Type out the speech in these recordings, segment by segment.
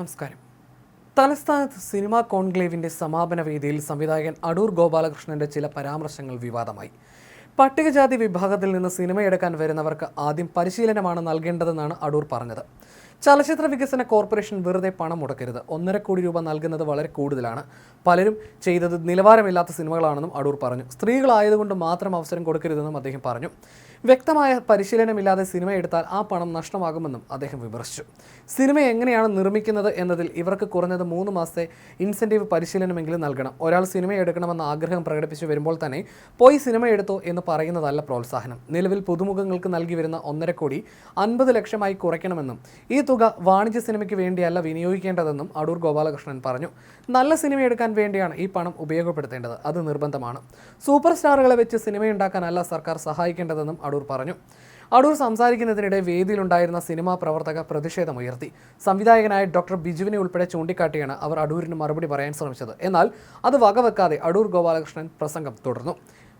നമസ്കാരം. തലസ്ഥാനത്ത് സിനിമാ കോൺക്ലേവിന്റെ സമാപന വേദിയിൽ സംവിധായകൻ അടൂർ ഗോപാലകൃഷ്ണന്റെ ചില പരാമർശങ്ങൾ വിവാദമായി. പട്ടികജാതി വിഭാഗത്തിൽ നിന്ന് സിനിമയെടുക്കാൻ വരുന്നവർക്ക് ആദ്യം പരിശീലനമാണ് നൽകേണ്ടതെന്നാണ് അടൂർ പറഞ്ഞത്. ചലച്ചിത്ര വികസന കോർപ്പറേഷൻ വെറുതെ പണം മുടക്കരുത്. ഒന്നര കോടി രൂപ നൽകുന്നത് വളരെ കൂടുതലാണ്. പലരും ചെയ്തത് നിലവാരമില്ലാത്ത സിനിമകളാണെന്നും അടൂർ പറഞ്ഞു. സ്ത്രീകളായതുകൊണ്ട് മാത്രം അവസരം കൊടുക്കരുതെന്നും അദ്ദേഹം പറഞ്ഞു. വ്യക്തമായ പരിശീലനമില്ലാതെ സിനിമ എടുത്താൽ ആ പണം നഷ്ടമാകുമെന്നും അദ്ദേഹം വിമർശിച്ചു. സിനിമ എങ്ങനെയാണ് നിർമ്മിക്കുന്നത് എന്നതിൽ ഇവർക്ക് കുറഞ്ഞത് മൂന്ന് മാസത്തെ ഇൻസെന്റീവ് പരിശീലനമെങ്കിലും നൽകണം. ഒരാൾ സിനിമ എടുക്കണമെന്ന ആഗ്രഹം പ്രകടിപ്പിച്ചു വരുമ്പോൾ തന്നെ പോയി സിനിമ എടുത്തോ എന്ന് പറയുന്നതല്ല പ്രോത്സാഹനം. നിലവിൽ പുതുമുഖങ്ങൾക്ക് നൽകി വരുന്ന ഒന്നര കോടി അൻപത് ലക്ഷമായി കുറയ്ക്കണമെന്നും ഈ തുക വാണിജ്യ സിനിമയ്ക്ക് വേണ്ടിയല്ല വിനിയോഗിക്കേണ്ടതെന്നും അടൂർ ഗോപാലകൃഷ്ണൻ പറഞ്ഞു. നല്ല സിനിമ എടുക്കാൻ വേണ്ടിയാണ് ഈ പണം ഉപയോഗപ്പെടുത്തേണ്ടത്. അത് നിർബന്ധമാണ്. സൂപ്പർ സ്റ്റാറുകളെ വെച്ച് സിനിമയുണ്ടാക്കാനല്ല സർക്കാർ സഹായിക്കേണ്ടതെന്നും അടൂർ പറഞ്ഞു. അടൂർ സംസാരിക്കുന്നതിനിടെ വേദിയിലുണ്ടായിരുന്ന സിനിമാ പ്രവർത്തക പ്രതിഷേധമുയർത്തി സംവിധായകനായ ഡോക്ടർ ബിജുവിനെ ഉൾപ്പെടെ ചൂണ്ടിക്കാട്ടിയാണ് അവർ അടൂരിന് മറുപടി പറയാൻ ശ്രമിച്ചത്. എന്നാൽ അത് വകവെക്കാതെ അടൂർ ഗോപാലകൃഷ്ണൻ പ്രസംഗം തുടർന്നു.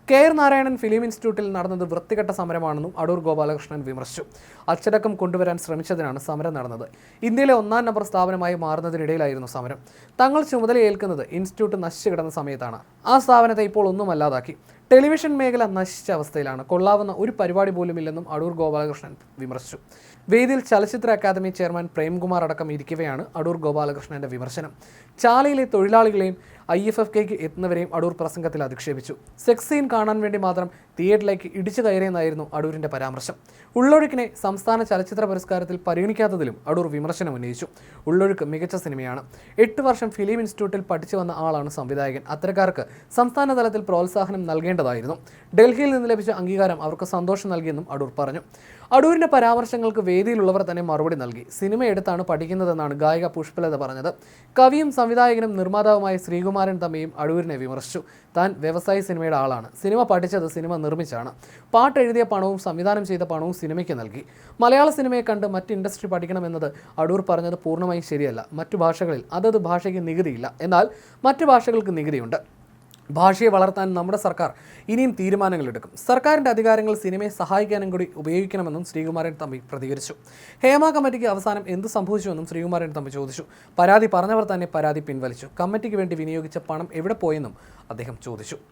കെ ആർ നാരായണൻ ഫിലിം ഇൻസ്റ്റിറ്റ്യൂട്ടിൽ നടന്നത് വൃത്തികെട്ട സമരമാണെന്നും അടൂർ ഗോപാലകൃഷ്ണൻ വിമർശിച്ചു. അച്ചടക്കം കൊണ്ടുവരാൻ ശ്രമിച്ചതിനാണ് സമരം നടന്നത്. ഇന്ത്യയിലെ ഒന്നാം നമ്പർ സ്ഥാപനമായി മാറുന്നതിനിടയിലായിരുന്നു സമരം. തങ്ങൾ ചുമതലയേൽക്കുന്നത് ഇൻസ്റ്റിറ്റ്യൂട്ട് നശിച്ചു കിടന്ന സമയത്താണ്. ആ സ്ഥാപനത്തെ ഇപ്പോൾ ഒന്നുമല്ലാതാക്കി ടെലിവിഷൻ മേഖല നശിച്ച അവസ്ഥയിലാണ്. കൊള്ളാവുന്ന ഒരു പരിപാടി പോലും ഇല്ലെന്നും അടൂർ ഗോപാലകൃഷ്ണൻ വിമർശിച്ചു. വേദിയിൽ ചലച്ചിത്ര അക്കാദമി ചെയർമാൻ പ്രേംകുമാർ അടക്കം ഇരിക്കവെയാണ് അടൂർ ഗോപാലകൃഷ്ണന്റെ വിമർശനം. ചാലയിലെ തൊഴിലാളികളെയും ഐ എഫ് എഫ് കെക്ക് എത്തുന്നവരെയും അടൂർ പ്രസംഗത്തിൽ അധിക്ഷേപിച്ചു. സെക്സ് സീൻ കാണാൻ വേണ്ടി മാത്രം തിയേറ്ററിലേക്ക് ഇടിച്ചു കയറിയെന്നായിരുന്നു അടൂരിന്റെ പരാമർശം. ഉള്ളൊഴുക്കിനെ സംസ്ഥാന ചലച്ചിത്ര പുരസ്കാരത്തിൽ പരിഗണിക്കാത്തതിലും അടൂർ വിമർശനം ഉന്നയിച്ചു. ഉള്ളൊഴുക്ക് മികച്ച സിനിമയാണ്. എട്ട് വർഷം ഫിലിം ഇൻസ്റ്റിറ്റ്യൂട്ടിൽ പഠിച്ചു വന്ന ആളാണ് സംവിധായകൻ. അത്തരക്കാർക്ക് സംസ്ഥാന തലത്തിൽ പ്രോത്സാഹനം നൽകേണ്ടതായിരുന്നു. ഡൽഹിയിൽ നിന്ന് ലഭിച്ച അംഗീകാരം അവർക്ക് സന്തോഷം നൽകിയെന്നും അടൂർ പറഞ്ഞു. അടൂരിന്റെ പരാമർശങ്ങൾക്ക് വേദിയിലുള്ളവർ തന്നെ മറുപടി നൽകി. സിനിമ എടുത്താണ് പഠിക്കുന്നതെന്നാണ് ഗായിക പുഷ്പലത പറഞ്ഞത്. കവിയും സംവിധായകനും നിർമ്മാതാവുമായ ശ്രീകുമാരൻ തമ്മിയും അടൂരിനെ വിമർശിച്ചു. താൻ വ്യവസായ സിനിമയുടെ ആളാണ്. സിനിമ പഠിച്ചത് സിനിമ നിർമ്മിച്ചാണ്. പാട്ട് എഴുതിയ പണവും സംവിധാനം ചെയ്ത പണവും സിനിമയ്ക്ക് നൽകി. മലയാള സിനിമയെ കണ്ട് മറ്റ് ഇൻഡസ്ട്രി പഠിക്കണമെന്നത് അടൂർ പറഞ്ഞത് പൂർണമായും ശരിയല്ല. മറ്റു ഭാഷകളിൽ അതത് ഭാഷയ്ക്ക് നികുതിയില്ല. എന്നാൽ മറ്റു ഭാഷകൾക്ക് നികുതിയുണ്ട്. ഭാഷയെ വളർത്താൻ നമ്മുടെ സർക്കാർ ഇനിയും തീരുമാനങ്ങൾ എടുക്കും സർക്കാരിന്റെ അധികാരങ്ങൾ സിനിമയെ സഹായിക്കാനും കൂടി ഉപയോഗിക്കണമെന്നും ശ്രീകുമാരൻ തമ്പി പ്രതികരിച്ചു. ഹേമ കമ്മിറ്റിക്ക് അവസാനം എന്ത് സംഭവിച്ചുവെന്നും ശ്രീകുമാരൻ തമ്പി ചോദിച്ചു. പരാതി പറഞ്ഞവർ തന്നെ പരാതി പിൻവലിച്ചു. കമ്മിറ്റിക്ക് വേണ്ടി വിനിയോഗിച്ച പണം എവിടെ പോയെന്നും അദ്ദേഹം ചോദിച്ചു.